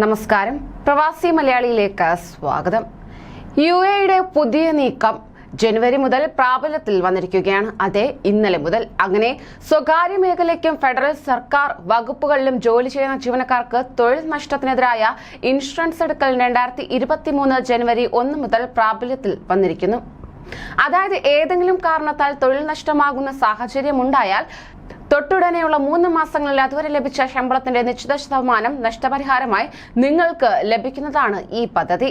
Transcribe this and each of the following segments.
നമസ്കാരം. പ്രവാസി മലയാളിയിലേക്ക് സ്വാഗതം. യു എയുടെ പുതിയ നീക്കം ജനുവരി മുതൽ പ്രാബല്യത്തിൽ വന്നിരിക്കുകയാണ്. അതെ ഇന്നലെ മുതൽ. അങ്ങനെ സ്വകാര്യ മേഖലയ്ക്കും ഫെഡറൽ സർക്കാർ വകുപ്പുകളിലും ജോലി ചെയ്യുന്ന ജീവനക്കാർക്ക് തൊഴിൽ നഷ്ടത്തിനെതിരായ ഇൻഷുറൻസ് എടുക്കൽ രണ്ടായിരത്തി ഇരുപത്തിമൂന്ന് ജനുവരി ഒന്ന് മുതൽ പ്രാബല്യത്തിൽ വന്നിരിക്കുന്നു. അതായത് ഏതെങ്കിലും കാരണത്താൽ തൊഴിൽ നഷ്ടമാകുന്ന സാഹചര്യം ഉണ്ടായാൽ തൊട്ടുടനെയുള്ള മൂന്ന് മാസങ്ങളിൽ അതുവരെ ലഭിച്ച ശമ്പളത്തിന്റെ നിശ്ചിത ശതമാനം നഷ്ടപരിഹാരമായി നിങ്ങൾക്ക് ലഭിക്കുന്നതാണ് ഈ പദ്ധതി.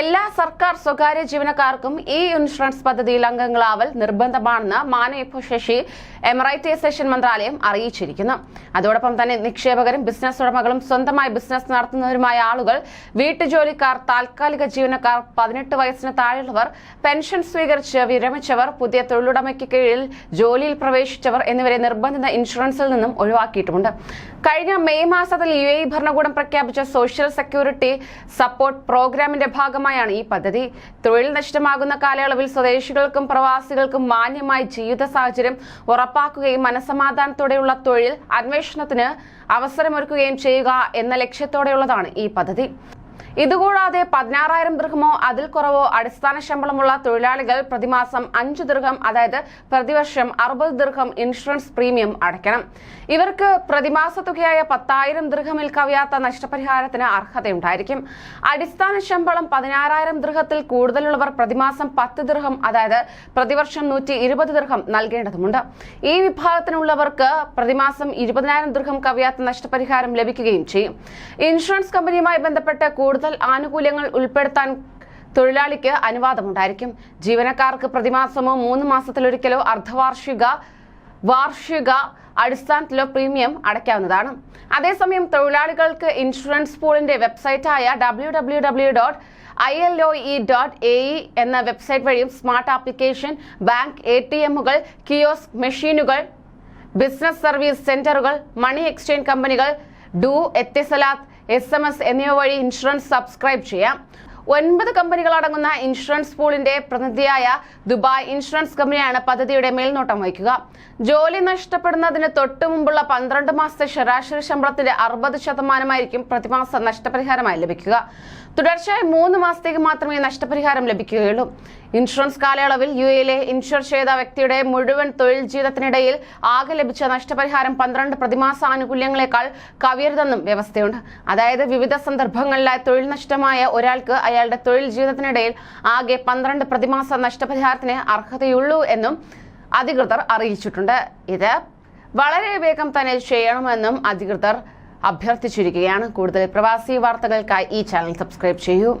എല്ലാ സർക്കാർ സ്വകാര്യ ജീവനക്കാർക്കും ഈ ഇൻഷുറൻസ് പദ്ധതിയിൽ അംഗങ്ങളാവൽ നിർബന്ധമാണെന്ന് മാനവവിഭവശേഷി എമറൈറ്റൈസേഷൻ മന്ത്രാലയം അറിയിച്ചിരിക്കുന്നു. അതോടൊപ്പം തന്നെ നിക്ഷേപകരും ബിസിനസ് ഉടമകളും സ്വന്തമായി ബിസിനസ് നടത്തുന്നവരുമായ ആളുകൾ വീട്ടുജോലിക്കാർ താൽക്കാലിക ജീവനക്കാർ പതിനെട്ട് വയസ്സിന് താഴെയുള്ളവർ പെൻഷൻ സ്വീകരിച്ച് വിരമിച്ചവർ പുതിയ തൊഴിലുടമയ്ക്ക് കീഴിൽ ജോലിയിൽ പ്രവേശിച്ചവർ എന്നിവരെ നിർബന്ധിത ഇൻഷുറൻസിൽ നിന്നും ഒഴിവാക്കിയിട്ടുമുണ്ട്. കഴിഞ്ഞ മെയ് മാസത്തിൽ യു എ ഭരണകൂടം പ്രഖ്യാപിച്ച സോഷ്യൽ സെക്യൂരിറ്റി സപ്പോർട്ട് പ്രോഗ്രാമിന്റെ ഭാഗമായാണ് ഈ പദ്ധതി. തൊഴിൽ നഷ്ടമാകുന്ന കാലയളവിൽ സ്വദേശികൾക്കും പ്രവാസികൾക്കും മാന്യമായ ജീവിത സാഹചര്യം ഉറപ്പാക്കുകയും മനസമാധാനത്തോടെയുള്ള തൊഴിൽ അന്വേഷണത്തിന് അവസരമൊരുക്കുകയും ചെയ്യുക എന്ന ലക്ഷ്യത്തോടെയുള്ളതാണ് ഈ പദ്ധതി. ഇതുകൂടാതെ പതിനാറായിരം ദൃഹമോ അതിൽ കുറവോ അടിസ്ഥാന ശമ്പളമുള്ള തൊഴിലാളികൾ പ്രതിമാസം അഞ്ച് ദൃഹം അതായത് പ്രതിവർഷം അറുപത് ദൃഹം ഇൻഷുറൻസ് പ്രീമിയം അടയ്ക്കണം. ഇവർക്ക് പ്രതിമാസ തുകയായ പത്തായിരം ദൃഹമിൽ കവിയാത്ത നഷ്ടപരിഹാരത്തിന് അർഹതയുണ്ടായിരിക്കും. അടിസ്ഥാന ശമ്പളം പതിനാറായിരം ദൃഹത്തിൽ കൂടുതലുള്ളവർ പ്രതിമാസം പത്ത് ദൃഹം അതായത് പ്രതിവർഷം നൂറ്റി ഇരുപത് ദൃഹം നൽകേണ്ടതുണ്ട് ഈ വിഭാഗത്തിനുള്ളവർക്ക് പ്രതിമാസം ഇരുപതിനായിരം ദൃഹം കവിയാത്ത നഷ്ടപരിഹാരം ലഭിക്കുകയും ചെയ്യും. ഇൻഷുറൻസ് കമ്പനിയുമായി ബന്ധപ്പെട്ട് കൂടുതൽ ആനുകൂല്യങ്ങൾ ഉൾപ്പെടുത്താൻ തൊഴിലാളിക്ക് അനുവാദമുണ്ടായിരിക്കും. ജീവനക്കാർക്ക് പ്രതിമാസമോ മൂന്ന് മാസത്തിലൊരിക്കലോ അർദ്ധവാർഷിക വാർഷിക അടിസ്ഥാനത്തിലോ പ്രീമിയം അടയ്ക്കാവുന്നതാണ്. അതേസമയം തൊഴിലാളികൾക്ക് ഇൻഷുറൻസ് പൂളിന്റെ വെബ്സൈറ്റായ W W W dot I L O E dot A E എന്ന വെബ്സൈറ്റ് വഴിയും smart application bank A T എമ്മുകൾ kiosk മെഷീനുകൾ ബിസിനസ് സർവീസ് സെന്ററുകൾ മണി എക്സ്ചേഞ്ച് കമ്പനികൾ du Etisalat S M S എന്നിവ വഴി ഇൻഷുറൻസ് സബ്സ്ക്രൈബ് ചെയ്യാം. ഒൻപത് കമ്പനികൾ അടങ്ങുന്ന ഇൻഷുറൻസ് പൂളിന്റെ പ്രതിനിധിയായ ദുബായ് ഇൻഷുറൻസ് കമ്പനിയാണ് പദ്ധതിയുടെ മേൽനോട്ടം വഹിക്കുക. ജോലി നഷ്ടപ്പെടുന്നതിന് തൊട്ടു മുമ്പുള്ള പന്ത്രണ്ട് മാസത്തെ ശരാശരി ശമ്പളത്തിന്റെ അറുപത് ശതമാനമായിരിക്കും പ്രതിമാസ നഷ്ടപരിഹാരമായി ലഭിക്കുക. തുടർച്ചയായി മൂന്ന് മാസത്തേക്ക് മാത്രമേ നഷ്ടപരിഹാരം ലഭിക്കുകയുള്ളൂ. ഇൻഷുറൻസ് കാലയളവിൽ യു എയിലെ ഇൻഷുർ ചെയ്ത വ്യക്തിയുടെ മുഴുവൻ തൊഴിൽ ജീവിതത്തിനിടയിൽ ആകെ ലഭിച്ച നഷ്ടപരിഹാരം പന്ത്രണ്ട് പ്രതിമാസ ആനുകൂല്യങ്ങളെക്കാൾ കവിയരുതെന്നും വ്യവസ്ഥയുണ്ട്. അതായത് വിവിധ സന്ദർഭങ്ങളിലായി തൊഴിൽ നഷ്ടമായ ഒരാൾക്ക് അയാളുടെ തൊഴിൽ ജീവിതത്തിനിടയിൽ ആകെ പന്ത്രണ്ട് പ്രതിമാസ നഷ്ടപരിഹാരത്തിന് അർഹതയുള്ളൂ എന്നും അധികൃതർ അറിയിച്ചിട്ടുണ്ട്. ഇത് വളരെ വേഗം തന്നെ ചെയ്യണമെന്നും അധികൃതർ അഭ്യർത്ഥിച്ചിരിക്കുകയാണ്. കൂടുതൽ പ്രവാസി വാർത്തകൾക്കായി ഈ ചാനൽ സബ്സ്ക്രൈബ് ചെയ്യൂ.